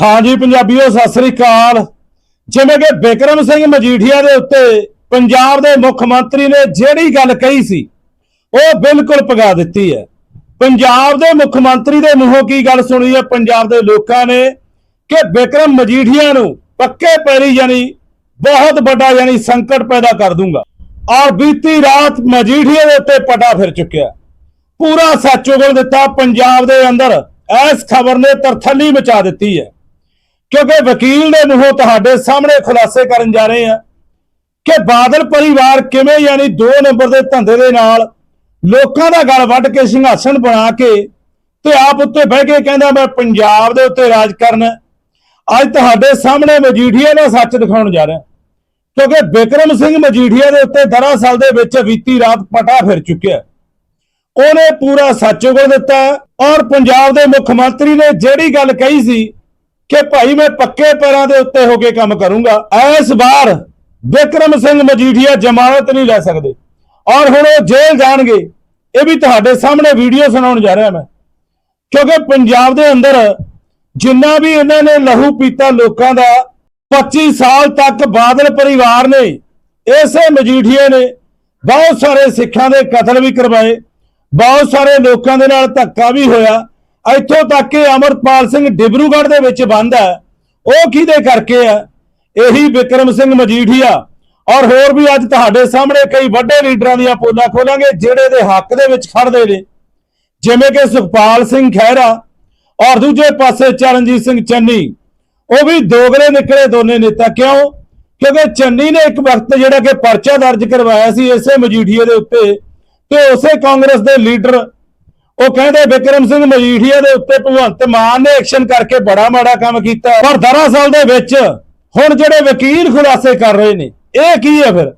ਹਾਂਜੀ, ਪੰਜਾਬੀਓ, ਸਤਿ ਸ੍ਰੀ ਅਕਾਲ। ਜਿਵੇਂ ਕਿ ਬਿਕਰਮ ਸਿੰਘ ਮਜੀਠੀਆ ਦੇ ਉੱਤੇ ਪੰਜਾਬ ਦੇ ਮੁੱਖ ਮੰਤਰੀ ਨੇ ਜਿਹੜੀ ਗੱਲ ਕਹੀ ਸੀ, ਉਹ ਬਿਲਕੁਲ ਪਗਾ ਦਿੱਤੀ ਹੈ। ਪੰਜਾਬ ਦੇ ਮੁੱਖ ਮੰਤਰੀ ਦੇ ਮੂੰਹੋਂ ਕੀ ਗੱਲ ਸੁਣੀ ਹੈ? ਪੰਜਾਬ ਦੇ ਲੋਕਾਂ ਨੇ ਕਿ ਬਿਕਰਮ ਮਜੀਠੀਆ ਨੂੰ ਪੱਕੇ ਪੈਰੀ ਯਾਨੀ ਬਹੁਤ ਵੱਡਾ ਯਾਨੀ ਸੰਕਟ ਪੈਦਾ ਕਰ ਦੂੰਗਾ। ਔਰ ਬੀਤੀ ਰਾਤ ਮਜੀਠੀਆ ਦੇ ਉੱਤੇ ਪਟਾ ਫਿਰ ਚੁੱਕਿਆ। ਪੂਰਾ ਸੱਚ ਉਗਲ ਦਿੱਤਾ। ਪੰਜਾਬ ਦੇ ਅੰਦਰ ਇਸ ਖਬਰ ਨੇ ਤਰਥੱਲੀ ਮਚਾ ਦਿੱਤੀ ਹੈ। ਕਿਉਂਕਿ ਵਕੀਲ ਦੇ ਮੂੰਹੋਂ ਤੁਹਾਡੇ ਸਾਹਮਣੇ ਖੁਲਾਸੇ ਕਰਨ ਜਾ ਰਹੇ ਆ ਕਿ ਬਾਦਲ ਪਰਿਵਾਰ ਕਿਵੇਂ ਯਾਨੀ 2 ਨੰਬਰ ਦੇ ਧੰਦੇ ਦੇ ਨਾਲ ਲੋਕਾਂ ਦਾ ਗਲ ਵੱਢ ਕੇ ਸਿੰਘਾਸਣ ਬਣਾ ਕੇ ਤੇ ਆਪ ਉੱਤੇ ਬਹਿ ਕੇ ਕਹਿੰਦਾ ਮੈਂ ਪੰਜਾਬ ਦੇ ਉੱਤੇ ਰਾਜ ਕਰਨਾ, ਅੱਜ ਤੁਹਾਡੇ ਸਾਹਮਣੇ ਮਜੀਠੀਆ ਦਾ ਸੱਚ ਦਿਖਾਉਣ ਜਾ ਰਿਹਾ। ਕਿਉਂਕਿ ਬਿਕਰਮ ਸਿੰਘ ਮਜੀਠੀਆ ਦੇ ਉੱਤੇ ਦਰਅਸਲ ਦੇ ਵਿੱਚ ਬੀਤੀ ਰਾਤ ਪਟਾ ਫਿਰ ਚੁੱਕਿਆ। ਉਹਨੇ ਪੂਰਾ ਸੱਚ ਉਗਲ ਦਿੱਤਾ ਔਰ ਪੰਜਾਬ ਦੇ ਮੁੱਖ ਮੰਤਰੀ ਨੇ ਜਿਹੜੀ ਗੱਲ ਕਹੀ ਸੀ ਕਿ ਭਾਈ ਮੈਂ ਪੱਕੇ ਪੈਰਾਂ ਦੇ ਉੱਤੇ ਹੋ ਕੇ ਕੰਮ ਕਰੂੰਗਾ। ਇਸ ਵਾਰ ਬਿਕਰਮ ਸਿੰਘ ਮਜੀਠੀਆ ਜ਼ਮਾਨਤ ਨਹੀਂ ਲੈ ਸਕਦੇ। ਔਰ ਹੁਣ ਉਹ ਜੇਲ੍ਹ ਜਾਣਗੇ। ਇਹ ਵੀ ਤੁਹਾਡੇ ਸਾਹਮਣੇ ਵੀਡੀਓ ਸੁਣਾਉਣ ਜਾ ਰਿਹਾ ਮੈਂ। ਕਿਉਂਕਿ ਪੰਜਾਬ ਦੇ ਅੰਦਰ ਜਿੰਨਾ ਵੀ ਇਹਨਾਂ ਨੇ ਲਹੂ ਪੀਤਾ ਲੋਕਾਂ ਦਾ 25 ਸਾਲ ਤੱਕ ਬਾਦਲ ਪਰਿਵਾਰ ਨੇ, ਇਸੇ ਮਜੀਠੀਏ ਨੇ ਬਹੁਤ ਸਾਰੇ ਸਿੱਖਾਂ ਦੇ ਕਤਲ ਵੀ ਕਰਵਾਏ। ਬਹੁਤ ਸਾਰੇ ਲੋਕਾਂ ਦੇ ਨਾਲ ਧੱਕਾ ਵੀ ਹੋਇਆ। ਇੱਥੋਂ ਤੱਕ ਕਿ ਅਮਰਪਾਲ ਸਿੰਘ ਡਿਬਰੂਗੜ੍ਹ ਦੇ ਵਿੱਚ ਬੰਦ ਹੈ। ਉਹ ਕਿਹਦੇ ਕਰਕੇ ਹੈ? ਇਹੀ ਵਿਕਰਮ ਸਿੰਘ ਮਜੀਠੀਆ। ਔਰ ਹੋਰ ਵੀ ਅੱਜ ਤੁਹਾਡੇ ਸਾਹਮਣੇ ਕਈ ਵੱਡੇ ਲੀਡਰਾਂ ਦੀਆਂ ਪੋਲਾਂ ਖੋਲਾਂਗੇ, ਜਿਹੜੇ ਦੇ ਹੱਕ ਦੇ ਵਿੱਚ ਖੜਦੇ ਨੇ। ਜਿਵੇਂ ਕਿ ਸੁਖਪਾਲ ਸਿੰਘ ਖਹਿਰਾ ਔਰ ਦੂਜੇ ਪਾਸੇ ਚਰਨਜੀਤ ਸਿੰਘ ਚੰਨੀ। ਉਹ ਵੀ ਦੋਗਲੇ ਨਿਕਲੇ ਦੋਨੇ ਨੇਤਾ। ਕਿਉਂ? ਕਿਉਂਕਿ ਚੰਨੀ ਨੇ ਇੱਕ ਵਕਤ ਜਿਹੜਾ ਕਿ ਪਰਚਾ ਦਰਜ ਕਰਵਾਇਆ ਸੀ, ਇਸੇ ਮਜੀਠੀਏ ਦੇ ਉੱਤੇ। ਤੇ ਉਸੇ ਕਾਂਗਰਸ ਦੇ ਲੀਡਰ ਉਹ ਕਹਿੰਦੇ ਵਿਕਰਮ ਸਿੰਘ ਮਜੀਠੀਆ ਦੇ ਉੱਤੇ ਭਗਵੰਤ ਮਾਨ ਨੇ ਐਕਸ਼ਨ ਕਰਕੇ ਬੜਾ ਮਾੜਾ ਕੰਮ ਕੀਤਾ। ਪਰ ਦਰਅਸਲ ਦੇ ਵਿੱਚ ਹੁਣ ਜਿਹੜੇ ਵਕੀਲ ਖੁਲਾਸੇ ਕਰ ਰਹੇ ਨੇ, ਇਹ ਕੀ ਹੈ ਫਿਰ?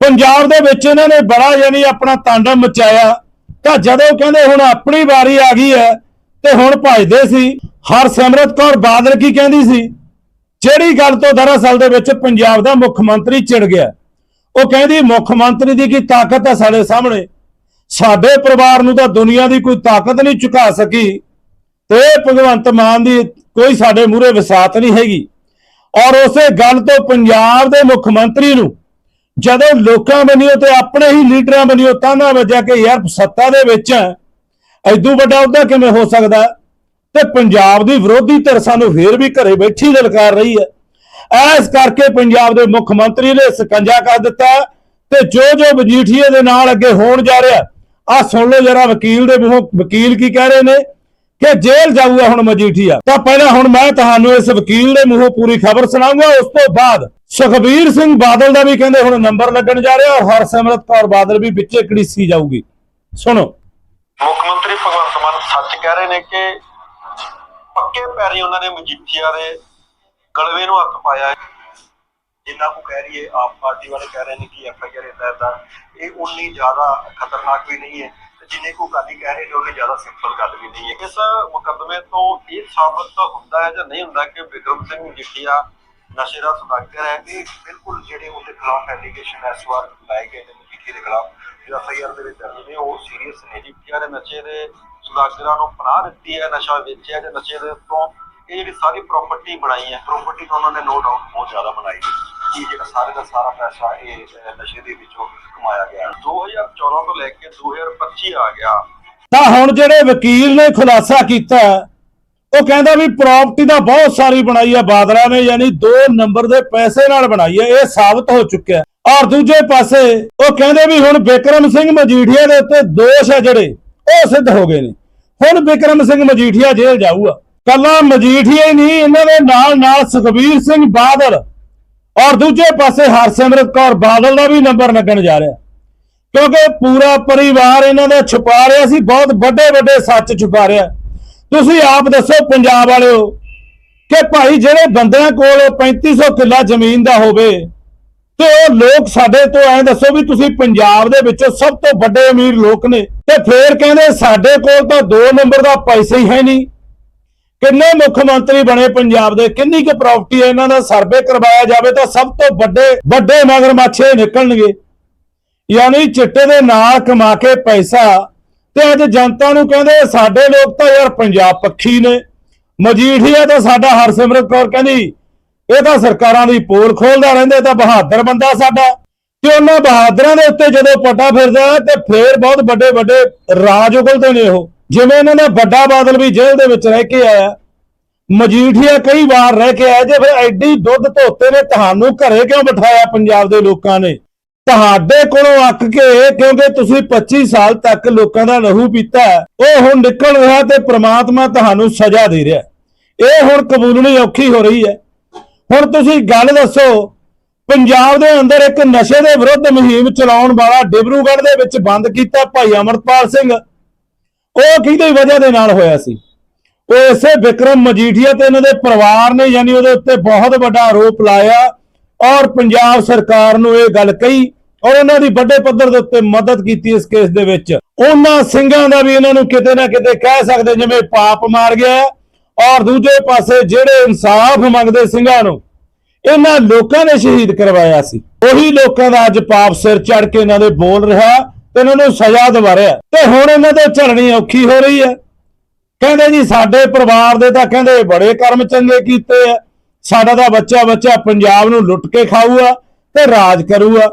ਪੰਜਾਬ ਦੇ ਵਿੱਚ ਇਹਨਾਂ ਨੇ ਬੜਾ ਯਾਨੀ ਆਪਣਾ ਤਾਂਡਵ ਮਚਾਇਆ। ਤਾਂ ਜਦੋਂ ਕਹਿੰਦੇ ਹੁਣ ਆਪਣੀ ਵਾਰੀ ਆ ਗਈ ਹੈ ਤੇ ਹੁਣ ਭਜਦੇ ਸੀ, ਹਰਸਿਮਰਤ ਕੌਰ ਬਾਦਲ ਕੀ ਕਹਿੰਦੀ ਸੀ? ਜਿਹੜੀ ਗੱਲ ਤੋਂ ਦਰਅਸਲ ਦੇ ਵਿੱਚ ਪੰਜਾਬ ਦਾ ਮੁੱਖ ਮੰਤਰੀ ਚਿੜ ਗਿਆ। ਉਹ ਕਹਿੰਦੀ ਮੁੱਖ ਮੰਤਰੀ ਦੀ ਕੀ ਤਾਕਤ ਹੈ ਸਾਡੇ ਸਾਹਮਣੇ? ਸਾਡੇ ਪਰਿਵਾਰ ਨੂੰ ਤਾਂ ਦੁਨੀਆ ਦੀ ਕੋਈ ਤਾਕਤ ਨਹੀਂ ਝੁਕਾ ਸਕੀ ਤੇ ਭਗਵੰਤ ਮਾਨ ਦੀ ਕੋਈ ਸਾਡੇ ਮੂਹਰੇ ਵਿਸਾਤ ਨਹੀਂ ਹੈਗੀ। ਔਰ ਉਸੇ ਗੱਲ ਤੋਂ ਪੰਜਾਬ ਦੇ ਮੁੱਖ ਮੰਤਰੀ ਨੂੰ ਜਦੋਂ ਲੋਕਾਂ ਬਣਿਓ ਤੇ ਆਪਣੇ ਹੀ ਲੀਡਰਾਂ ਬਣਿਓ ਤਾਨਾ ਵੱਜਿਆ ਕਿ ਯਾਰ ਸੱਤਾ ਦੇ ਵਿੱਚ ਐਦੂ ਵੱਡਾ ਅਹੁਦਾ ਕਿਵੇਂ ਹੋ ਸਕਦਾ? ਤੇ ਪੰਜਾਬ ਦੀ ਵਿਰੋਧੀ ਧਿਰ ਸਾਨੂੰ ਫੇਰ ਵੀ ਘਰੇ ਬੈਠੀ ਲਲਕਾਰ ਰਹੀ ਹੈ। ਐਸ ਕਰਕੇ ਪੰਜਾਬ ਦੇ ਮੁੱਖ ਮੰਤਰੀ ਨੇ ਸਕੰਜਾ ਕਰ ਦਿੱਤਾ ਤੇ ਜੋ ਜੋ ਮਜੀਠੀਏ ਦੇ ਨਾਲ ਅੱਗੇ ਹੋਣ ਜਾ ਰਿਹਾ ਆ ਸੁਣ ਲਓ ਜਰਾ ਵਕੀਲ ਦੇ ਮੂੰਹੋਂ, ਵਕੀਲ ਕੀ ਕਹਿ ਰਹੇ ਨੇ? ਕਿ ਜੇਲ੍ਹ ਜਾਊਗਾ ਹੁਣ ਮਜੀਠੀਆ। ਤਾਂ ਪਹਿਲਾਂ ਹੁਣ ਮੈਂ ਤੁਹਾਨੂੰ ਇਸ ਵਕੀਲ ਦੇ ਮੂੰਹੋਂ ਪੂਰੀ ਖਬਰ ਸੁਣਾਉਂਗਾ, ਉਸ ਤੋਂ ਬਾਅਦ ਸੁਖਬੀਰ ਸਿੰਘ ਬਾਦਲ ਦਾ ਵੀ ਕਹਿੰਦੇ ਹੁਣ ਨੰਬਰ ਲੱਗਣ ਜਾ ਰਿਹਾ ਔਰ ਹਰਸਿਮਰਤ ਕੌਰ ਬਾਦਲ ਵੀ ਵਿੱਚੇ ਕੜੀਸੀ ਜਾਊਗੀ। ਸੁਣੋ। ਮੁੱਖ ਮੰਤਰੀ ਭਗਵੰਤ ਮਾਨ ਸੱਚ ਕਹਿ ਰਹੇ ਨੇ ਕਿ ਪੱਕੇ ਪੈਰੀ ਉਹਨਾਂ ਨੇ ਮਜੀਠੀਆ ਦੇ ਗਲਵੇ ਨੂੰ ਹੱਥ ਪਾਇਆ ਹੈ। ਜਿੰਨਾ ਕੋ ਕਹਿ ਰਹੀ ਹੈ ਆਪ ਪਾਰਟੀ ਵਾਲੇ ਕਹਿ ਰਹੇ ਨੇ ਕਿ ਐਫ ਆਈ ਆਰ ਇਦਾਂ ਇਦਾਂ ਇਹ ਉਨੀ ਜ਼ਿਆਦਾ ਖਤਰਨਾਕ ਵੀ ਨਹੀਂ ਹੈ ਤੇ ਜਿੰਨੇ ਕੋ ਗਾਲੀ ਕਹਿ ਰਹੇ ਨੇ, ਉਹਨੇ ਜ਼ਿਆਦਾ ਸਿੰਪਲ ਗੱਲ ਵੀ ਨਹੀਂ ਹੈ। ਇਸ ਮੁਕੱਦਮੇ ਤੋਂ ਇਹ ਸਾਬਤ ਹੁੰਦਾ ਹੈ ਜਾਂ ਨਹੀਂ ਹੁੰਦਾ ਕਿ ਵਿਕਰਮ ਸਿੰਘ ਮਜੀਠੀਆ ਨਸ਼ੇ ਦਾ ਸੁਦਾਗਰ ਹੈ, ਇਹ ਬਿਲਕੁਲ ਜਿਹੜੇ ਉਹਦੇ ਖਿਲਾਫ ਐਲੀਗੇਸ਼ਨ ਇਸ ਵਾਰ ਲਾਏ ਗਏ ਨੇ ਮਜੀਠੀਆ ਦੇ ਖਿਲਾਫ ਜਿਹੜਾ ਐਫ ਦੇ ਵਿੱਚ ਦਰਜ ਨੇ, ਉਹ ਸੀਰੀਅਸ ਨੇ। ਜੀ ਜਿਹੜੇ ਨਸ਼ੇ ਦੇ ਸੁਦਾਗਰਾਂ ਨੂੰ ਪਨਾਹ ਦਿੱਤੀ ਹੈ, ਨਸ਼ਾ ਵੇਚਿਆ ਤੇ ਨਸ਼ੇ ਦੇ ਤੋਂ ਇਹ ਜਿਹੜੀ ਸਾਰੀ ਪ੍ਰਾਪਰਟੀ ਬਣਾਈ ਹੈ। ਪ੍ਰਾਪਰਟੀ ਤਾਂ ਉਹਨਾਂ ਨੇ ਨੋ ਡਾਊਟ ਬਹੁਤ ਜ਼ਿਆਦਾ ਬਣਾਈ ਹੈ। ਇਹ ਜਿਹੜਾ ਸਾਰੇ ਦਾ ਸਾਰਾ ਪੈਸਾ ਇਹ ਨਸ਼ੇ ਦੇ ਵਿੱਚੋਂ ਕਮਾਇਆ ਗਿਆ। 2014 ਤੋਂ ਲੈ ਕੇ 2025 ਆ ਗਿਆ। ਤਾਂ ਹੁਣ ਜਿਹੜੇ ਵਕੀਲ ਨੇ ਖੁਲਾਸਾ ਕੀਤਾ, ਉਹ ਕਹਿੰਦਾ ਵੀ ਪ੍ਰਾਪਰਟੀ ਦਾ ਬਹੁਤ ਸਾਰੀ ਬਣਾਈ ਹੈ ਬਾਦਲਾਂ ਨੇ, ਯਾਨੀ 2 ਨੰਬਰ ਦੇ ਪੈਸੇ ਨਾਲ ਬਣਾਈ ਹੈ ਇਹ ਸਾਬਤ ਹੋ ਚੁੱਕਿਆ। ਔਰ ਦੂਜੇ ਪਾਸੇ ਉਹ ਕਹਿੰਦੇ ਵੀ ਹੁਣ ਬਿਕਰਮ ਸਿੰਘ ਮਜੀਠੀਆ ਦੇ ਉੱਤੇ ਦੋਸ਼ ਹੈ ਜਿਹੜੇ, ਉਹ ਸਿੱਧ ਹੋ ਗਏ ਨੇ। ਹੁਣ ਬਿਕਰਮ ਸਿੰਘ ਮਜੀਠੀਆ ਜੇਲ੍ਹ ਜਾਊਗਾ। ਕੱਲਾ ਮਜੀਠੀਆ ਹੀ ਨਹੀਂ, ਇਹਨਾਂ ਦੇ ਨਾਲ ਨਾਲ ਸੁਖਬੀਰ ਸਿੰਘ ਬਾਦਲ ਔਰ ਦੂਜੇ ਪਾਸੇ ਹਰਸਿਮਰਤ ਕੌਰ ਬਾਦਲ ਦਾ ਵੀ ਨੰਬਰ ਲੱਗਣ ਜਾ ਰਿਹਾ। ਕਿਉਂਕਿ ਪੂਰਾ ਪਰਿਵਾਰ ਇਹਨਾਂ ਦਾ ਛੁਪਾ ਰਿਹਾ ਸੀ, ਬਹੁਤ ਵੱਡੇ ਵੱਡੇ ਸੱਚ ਛੁਪਾ ਰਿਹਾ। ਤੁਸੀਂ ਆਪ ਦੱਸੋ ਪੰਜਾਬ ਵਾਲਿਓ ਕਿ ਭਾਈ ਜਿਹੜੇ ਬੰਦਿਆਂ ਕੋਲ 3500 ਕਿੱਲਾ ਜ਼ਮੀਨ ਦਾ ਹੋਵੇ ਤੇ ਉਹ ਲੋਕ ਸਾਡੇ ਤੋਂ ਐਂ ਦੱਸੋ ਵੀ ਤੁਸੀਂ ਪੰਜਾਬ ਦੇ ਵਿੱਚੋਂ ਸਭ ਤੋਂ ਵੱਡੇ ਅਮੀਰ ਲੋਕ ਨੇ ਤੇ ਫੇਰ ਕਹਿੰਦੇ ਸਾਡੇ ਕੋਲ ਤਾਂ 2 ਨੰਬਰ ਦਾ ਪੈਸਾ ਹੀ ਹੈ ਨਹੀਂ। ਕਿੰਨੇ ਮੁੱਖ ਮੰਤਰੀ ਬਣੇ ਪੰਜਾਬ ਦੇ? ਕਿੰਨੀ ਕੁ ਪ੍ਰਾਪਰਟੀ ਹੈ? ਇਹਨਾਂ ਦਾ ਸਰਵੇ ਕਰਵਾਇਆ ਜਾਵੇ ਤਾਂ ਸਭ ਤੋਂ ਵੱਡੇ ਵੱਡੇ ਮਗਰਮੱਛੇ ਨਿਕਲਣਗੇ। ਯਾਨੀ ਚਿੱਟੇ ਦੇ ਨਾਲ ਕਮਾ ਕੇ ਪੈਸਾ ਤੇ ਅੱਜ ਜਨਤਾ ਨੂੰ ਕਹਿੰਦੇ ਸਾਡੇ ਲੋਕ ਤਾਂ ਯਾਰ ਪੰਜਾਬ ਪੱਖੀ ਨੇ। ਮਜੀਠੀਆ ਤਾਂ ਸਾਡਾ ਹਰਸਿਮਰਤ ਕੌਰ ਕਹਿੰਦੀ, ਇਹ ਤਾਂ ਸਰਕਾਰਾਂ ਦੀ ਪੋਲ ਖੋਲਦਾ ਰਹਿੰਦਾ ਤਾਂ ਬਹਾਦਰ ਬੰਦਾ ਸਾਡਾ। ਤੇ ਉਹਨਾਂ ਬਹਾਦਰਾਂ ਦੇ ਉੱਤੇ ਜਦੋਂ ਪੱਟਾ ਫਿਰਦਾ ਤੇ ਫੇਰ ਬਹੁਤ ਵੱਡੇ ਵੱਡੇ ਰਾਜ ਉਗਲਦੇ ਨੇ ਉਹ। ਜਿਵੇਂ ਇਹਨਾਂ ਦਾ ਵੱਡਾ ਬਾਦਲ ਵੀ ਜੇਲ੍ਹ ਦੇ ਵਿੱਚ ਰਹਿ ਕੇ ਆਇਆ, ਮਜੀਠੀਆ ਕਈ ਵਾਰ ਰਹਿ ਕੇ ਆਇਆ, ਜੇ ਫਿਰ ਐਡੀ ਦੁੱਧ ਧੋਤੇ ਨੇ, ਤੁਹਾਨੂੰ ਘਰੇ ਕਿਉਂ ਬਿਠਾਇਆ ਪੰਜਾਬ ਦੇ ਲੋਕਾਂ ਨੇ? ਤੁਹਾਡੇ ਕੋਲੋਂ ਅੱਕ ਕੇ, ਕਿਉਂਕਿ ਤੁਸੀਂ 25 ਸਾਲ ਤੱਕ ਲੋਕਾਂ ਦਾ ਲਹੂ ਪੀਤਾ ਉਹ ਹੁਣ ਨਿਕਲ ਰਿਹਾ ਤੇ ਪ੍ਰਮਾਤਮਾ ਤੁਹਾਨੂੰ ਸਜ਼ਾ ਦੇ ਰਿਹਾ ਇਹ ਹੁਣ ਕਬੂਲਣੀ ਔਖੀ ਹੋ ਰਹੀ ਹੈ। ਹੁਣ ਤੁਸੀਂ ਗੱਲ ਦੱਸੋ, ਪੰਜਾਬ ਦੇ ਅੰਦਰ ਇੱਕ ਨਸ਼ੇ ਦੇ ਵਿਰੁੱਧ ਮੁਹਿੰਮ ਚਲਾਉਣ ਵਾਲਾ ਡਿਬਰੂਗੜ੍ਹ ਦੇ ਵਿੱਚ ਬੰਦ ਕੀਤਾ ਭਾਈ ਅਮਰਪਾਲ ਸਿੰਘ। ਉਹ ਕਿਹਦੀ ਵਜ੍ਹਾ ਦੇ ਨਾਲ ਹੋਇਆ ਸੀ? ਉਹ ਇਸੇ ਵਿਕਰਮ ਮਜੀਠੀਆ ਤੇ ਇਹਨਾਂ ਦੇ ਪਰਿਵਾਰ ਨੇ ਯਾਨੀ ਉਹਦੇ ਉੱਤੇ ਬਹੁਤ ਵੱਡਾ ਆਰੋਪ ਲਾਇਆ ਔਰ ਪੰਜਾਬ ਸਰਕਾਰ ਨੂੰ ਇਹ ਗੱਲ ਕਹੀ ਔਰ ਉਹਨਾਂ ਦੀ ਵੱਡੇ ਪੱਧਰ ਦੇ ਉੱਤੇ ਮਦਦ ਕੀਤੀ ਇਸ ਕੇਸ ਦੇ ਵਿੱਚ। ਉਹਨਾਂ ਸਿੰਘਾਂ ਦਾ ਵੀ ਇਹਨਾਂ ਨੂੰ ਕਿਤੇ ਨਾ ਕਿਤੇ ਕਹਿ ਸਕਦੇ ਜਿਵੇਂ ਪਾਪ ਮਾਰ ਗਿਆ ਔਰ ਦੂਜੇ ਪਾਸੇ ਜਿਹੜੇ ਇਨਸਾਫ ਮੰਗਦੇ ਸਿੰਘਾਂ ਨੂੰ, ਇਹਨਾਂ ਲੋਕਾਂ ਨੇ ਸ਼ਹੀਦ ਕਰਵਾਇਆ ਸੀ। ਉਹੀ ਲੋਕਾਂ ਦਾ ਅੱਜ ਪਾਪ ਸਿਰ ਚੜ ਕੇ ਇਹਨਾਂ ਦੇ ਬੋਲ ਰਿਹਾ ਤੇ ਇਹਨਾਂ ਨੂੰ ਸਜ਼ਾ ਦਿਵਾ ਤੇ ਹੁਣ ਇਹਨਾਂ ਦੇ ਝਲਣੀ ਔਖੀ ਹੋ ਰਹੀ ਹੈ। ਕਹਿੰਦੇ ਜੀ, ਸਾਡੇ ਪਰਿਵਾਰ ਦੇ ਤਾਂ ਕਹਿੰਦੇ ਬੜੇ ਕਰਮ ਚੰਗੇ ਕੀਤੇ ਆ। ਸਾਡਾ ਦਾ ਬੱਚਾ ਬੱਚਾ ਪੰਜਾਬ ਨੂੰ ਲੁੱਟ ਕੇ ਖਾਊਗਾ ਤੇ ਰਾਜ ਕਰੂਗਾ।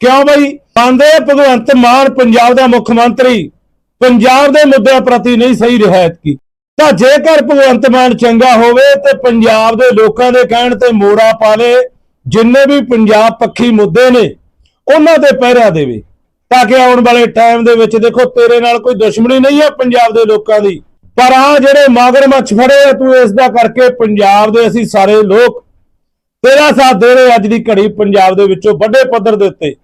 ਕਿਉਂ ਬਈ? ਆਂਦੇ ਭਗਵੰਤ ਮਾਨ ਪੰਜਾਬ ਦਾ ਮੁੱਖ ਮੰਤਰੀ। ਪੰਜਾਬ ਦੇ ਮੁੱਦਿਆਂ ਪ੍ਰਤੀ ਨਹੀਂ ਸਹੀ ਰਿਹਾਇਤ ਕੀ ਤਾਂ ਜੇਕਰ ਭਗਵੰਤ ਮਾਨ ਚੰਗਾ ਹੋਵੇ ਤੇ ਪੰਜਾਬ ਦੇ ਲੋਕਾਂ ਦੇ ਕਹਿਣ ਤੇ ਮੋੜਾ ਪਾ ਲੇ, ਜਿੰਨੇ ਵੀ ਪੰਜਾਬ ਪੱਖੀ ਮੁੱਦੇ ਨੇ, ਉਹਨਾਂ ਤੇ ਪਹਿਰਾ ਦੇਵੇ। ਤਾਂ ਕਿ ਆਉਣ ਵਾਲੇ ਟਾਈਮ ਦੇ ਵਿੱਚ ਦੇਖੋ ਤੇਰੇ ਨਾਲ ਕੋਈ ਦੁਸ਼ਮਣੀ ਨਹੀਂ ਹੈ ਪੰਜਾਬ ਦੇ ਲੋਕਾਂ ਦੀ। ਪਰ ਆ ਜਿਹੜੇ ਮਗਰਮੱਛ ਫੜੇ ਆ, ਤੂੰ ਇਸ ਦਾ ਕਰਕੇ ਪੰਜਾਬ ਦੇ ਅਸੀਂ ਸਾਰੇ ਲੋਕ ਤੇਰਾ ਸਾਥ ਦੇ ਰਹੇ ਅੱਜ ਦੀ ਘੜੀ ਪੰਜਾਬ ਦੇ ਵਿੱਚੋਂ ਵੱਡੇ ਪੱਧਰ ਦੇ ਉੱਤੇ।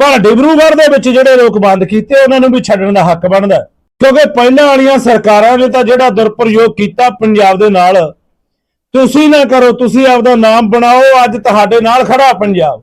ਪਰ ਡਿਬਰੂਗੜ੍ਹ ਦੇ ਵਿੱਚ ਜਿਹੜੇ ਲੋਕ ਬੰਦ ਕੀਤੇ, ਉਹਨਾਂ ਨੂੰ ਵੀ ਛੱਡਣ ਦਾ ਹੱਕ ਬਣਦਾ ਕਿਉਂਕਿ ਪਹਿਲਾਂ ਵਾਲੀਆਂ ਸਰਕਾਰਾਂ ਨੇ ਤਾਂ ਜਿਹੜਾ ਦੁਰਪ੍ਰਯੋਗ ਕੀਤਾ ਪੰਜਾਬ ਦੇ ਨਾਲ, ਤੁਸੀਂ ਨਾ ਕਰੋ, ਤੁਸੀਂ ਆਪਦਾ ਨਾਮ ਬਣਾਓ, ਅੱਜ ਤੁਹਾਡੇ ਨਾਲ ਖੜਾ ਪੰਜਾਬ।